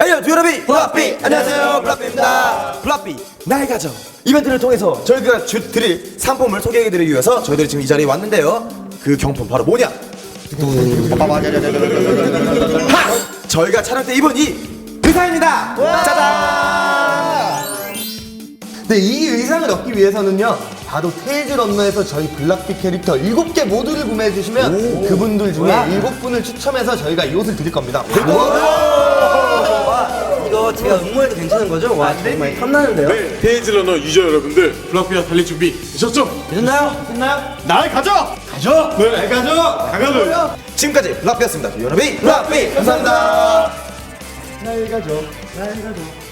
안녕하세요 여러분 블라피. 안녕하세요 블라피입니다. 블라피 나의 가족 이벤트를 통해서 저희가 주 드릴 상품을 소개해드리기 위해서 저희들이 지금 이 자리에 왔는데요. 그 경품 바로 뭐냐? 하! 저희가 촬영 때 입은 이 의상입니다. 짜잔! 네, 이 의상을 얻기 위해서는요. 바로 테이즈 런너에서 저희 블락비 캐릭터 7개 모두를 구매해 주시면 그분들 중에 7분을 추첨해서 저희가 이 옷을 드릴 겁니다. 제가 응모해도 괜찮은 거죠? 와 정말 탐나는데요 네, 페이지러너 유저 여러분들 블락비와 달릴 준비 되셨죠? 됐나요? 날 가져! 가져! 네, 가져! 가가죠! 지금까지 블라피였습니다 여러분 블라피 감사합니다 날 가져, 날 가져.